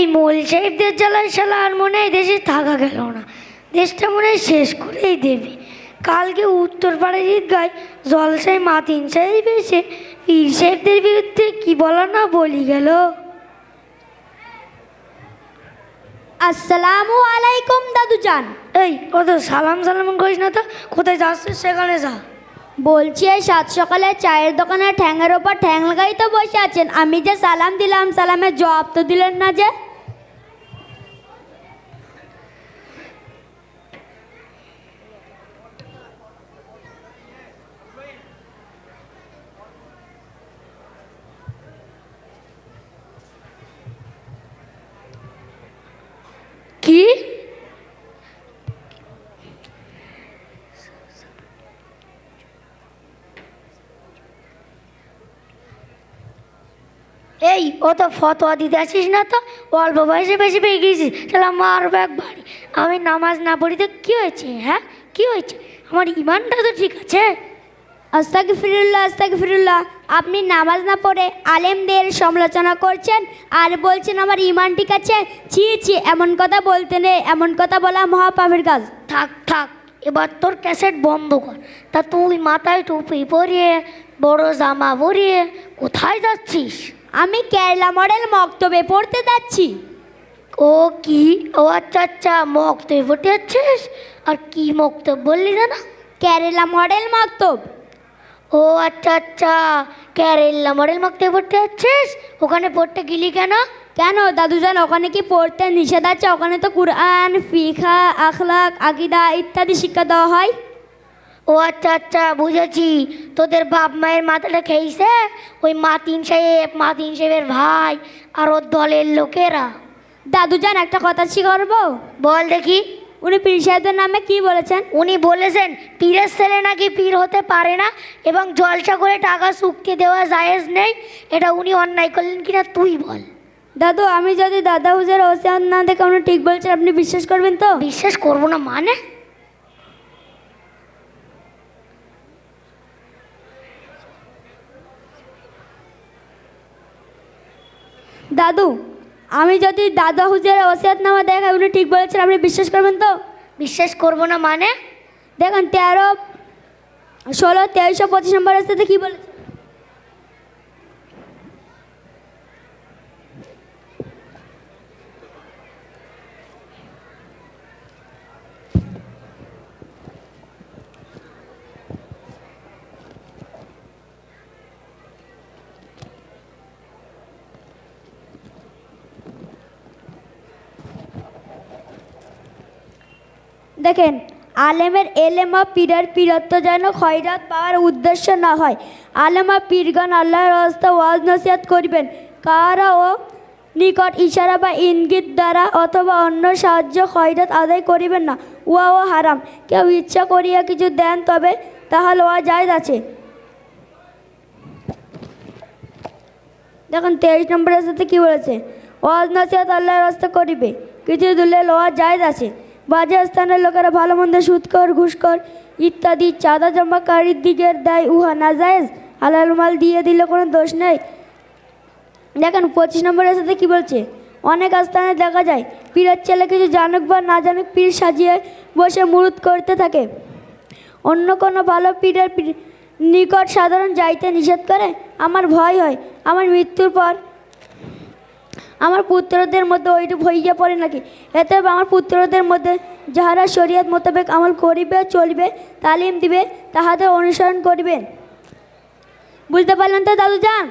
এই মোল সাহেবদের জ্বালায় শালা আর মনে হয় দেশে থাকা গেল না। দেশটা মনে হয় শেষ করেই দেবে। কালকে উত্তর পাড়ার ঈদগায় জলসায় মাতিন সাহেব এসে পীর সাহেবদের বিরুদ্ধে কি বলা না বলি গেল। আসসালামু আলাইকুম দাদুজান। এই কত সালাম সালাম করিস না তো? কোথায় যাচ্ছিস সেখানে যা। বলছি এই সাত সকালে চায়ের দোকানে ঠ্যাঙের ওপর ঠ্যাং লাগাই তো বসে আছেন। আমি যে সালাম দিলাম সালামের জবাব তো দিলেন না যে। এই ও তো ফতোয়া দিতে আসিস না তো? অল্প বয়সে বেশি পেয়ে গেছিস তাহলে মারবো এক বাড়ি আমি নামাজ না পড়ি তো কী হয়েছে হ্যাঁ? কী হয়েছে? আমার ইমানটা তো ঠিক আছে। আস্তাকে ফিরুল্লাহ আস্তাকে ফিরুল্লাহ আপনি নামাজ না পড়ে আলেমদের সমালোচনা করছেন আর বলছেন আমার ইমান ঠিক আছে? ছি ছি এমন কথা বলতে নেই এমন কথা বলা মহাপাপের কাজ। থাক থাক এবার তোর ক্যাসেট বন্ধ কর। তা তুই মাথায় টুপি পরিয়ে বড় জামা পরিয়ে কোথায় যাচ্ছিস? আমি কেরালা মডেল মক্তবে পড়তে যাচ্ছি। ও কি? ও আচ্ছা আচ্ছা মক্তবে পড়তে যাচ্ছিস? আর কি মক্তব্য বললি না কেরালা মডেল মক্তব। ও আচ্ছা আচ্ছা কেরালা মডেল মক্তব্য পড়তে যাচ্ছিস? ওখানে পড়তে গেলি কেন? কেন দাদুজান ওখানে কি পড়তে নিষেধ আছে? ওখানে তো কুরআন ফিখা আখলাক আকিদা ইত্যাদি শিক্ষা দেওয়া হয়। ও আচ্ছা আচ্ছা বুঝেছি। তোদের বাপ মায়ের মাথাটা খেয়েছে? ওই মাতিন সাহেব মাতিন সাহেবের ভাই আর ওর দলের লোকেরা। দাদুজান একটা কথা শিখাবো বল দেখি। উনি পীর সাহেবদের নামে কি বলেছেন? উনি বলেছেন পীরের ছেলে নাকি পীর হতে পারে না এবং জলসা করে টাকা চুক্তি দেওয়া জায়েজ নেই। এটা উনি অন্যায় করলেন কিনা তুই বল। দাদু আমি যদি দাদা হুজের ওসিয়াত না দেখে উনি ঠিক বলছেন আপনি বিশ্বাস করবেন তো? বিশ্বাস করব না মানে? দাদু আমি যদি দাদা হুজের ওসিয়াত নামা দেখাই উনি ঠিক বলেছেন আপনি বিশ্বাস করবেন তো? বিশ্বাস করব না মানে? দেখুন তেরো ষোলো তেইশশো পঁচিশ নম্বর রাস্তাতে কী বলেছে? দেখেন, আলেমের এলেমা পীরের পীরত্ব যেন খয়রাত পাওয়ার উদ্দেশ্য না হয়। আলেমা পীরগণ আল্লাহর রাস্তা ওয়াজ নসিহাত করিবেন। কারা ও নিকট ইশারা বা ইঙ্গিত দ্বারা অথবা অন্য সাহায্য খয়রাত আদায় করিবেন না। উহা ও হারাম। কেউ ইচ্ছা করিয়া কিছু দেন তবে তাহা লওয়া যায় আছে। দেখুন, তেইশ নম্বরের সাথে কী বলেছে? ওয়াজ নসিহাত আল্লাহর রাস্তা করিবে। কিছু দিলে লওয়া জায়দ আছে। বাজে স্থানের লোকেরা ভালো মন্দ সুদকর ঘুষকর ইত্যাদি চাঁদা জমাকারীর দিকের দেয় উহা না জায়েজ হালাল মাল দিয়ে দিলে কোনো দোষ নেই। দেখেন, পঁচিশ নম্বরের সাথে কি বলছে? অনেক স্থানে দেখা যায়, পীরের ছেলে কিছু জানুক বা না জানুক পীর সাজিয়ে বসে মুরুদ করতে থাকে। অন্য কোনো ভালো পীরের নিকট সাধারণ যাইতে নিষেধ করে? আমার ভয় হয়, আমার মৃত্যুর পর আমার পুত্রদের মধ্যে ওইটুক হইয়া পড়ে নাকি? এতে আমার পুত্রদের মধ্যে যাহারা শরীয়ত মোতাবেক আমল করিবে, চলিবে, তালিম দিবে, তাহাদের অনুসরণ করিবেন বুঝতে পারলেন তো দাদু যান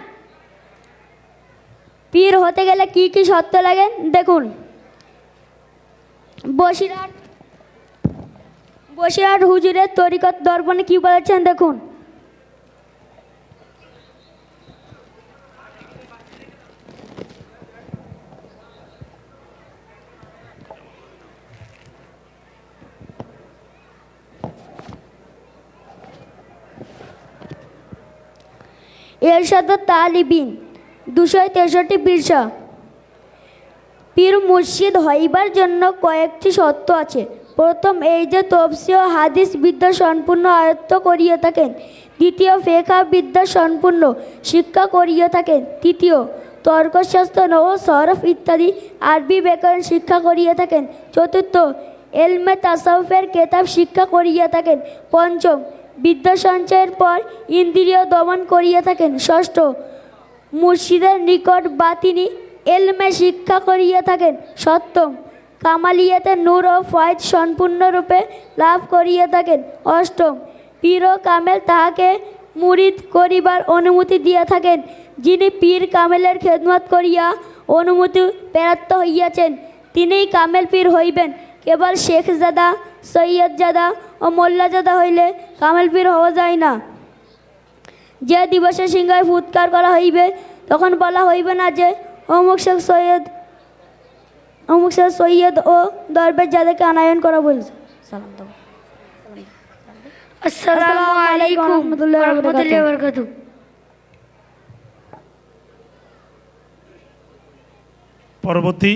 পীর হতে গেলে কি কি শর্ত লাগে? দেখুন। বসিরহাট বসিরহাট হুজুরের তরিকত দর্পণে কি বলেছেন? দেখুন। এরশাদ তালিবিন। দুশো তেষট্টি বিরসা পীর মুর্শিদ হইবার জন্য কয়েকটি শর্ত আছে। প্রথম, এই যে তফসি ও হাদিস বিদ্যা সম্পূর্ণ আয়ত্ত করিয়া থাকেন। দ্বিতীয় ফেকা বিদ্যা সম্পূর্ণ শিক্ষা করিয়া থাকেন। তৃতীয়, তর্কশাস্ত্র ও সরফ ইত্যাদি আরবি ব্যাকরণ শিক্ষা করিয়া থাকেন। চতুর্থ, এলমে তাসাউফের কেতাব শিক্ষা করিয়া থাকেন। পঞ্চম বিদ্যা সঞ্চয়ের পর ইন্দ্রিয় দমন করিয়া থাকেন। ষষ্ঠ, মুর্শিদের নিকট বা তিনি এলমে শিক্ষা করিয়া থাকেন। সপ্তম, কামালিয়াতে নূর ও ফয়েজ সম্পূর্ণরূপে লাভ করিয়া থাকেন। অষ্টম, পীর ও কামেল তাহাকে মুরিদ করিবার অনুমতি দিয়া থাকেন। যিনি পীর কামেলের খেদমত করিয়া অনুমতি প্রাপ্ত হইয়াছেন, তিনিই কামেল পীর হইবেন। কেবল শেখজাদা সৈয়দজাদা ও মোল্লাজাদা হইলে কামেল পীর হওয়া যায় না। যে দিবসে সিংহায় ফুৎকার করা হইবে তখন বলা হইবে না যে অমুক শেখ সৈয়দ অমুক শেখ সৈয়দ ও দরবেশ যাদেরকে আনায়ন করা বলছে সালাম দেবো আসসালামু আলাইকুম রহমতুল্লাহি ওয়া বারাকাতুহু। রহমতুল্লাহি ওয়া বারাকাতুহু। পরবর্তী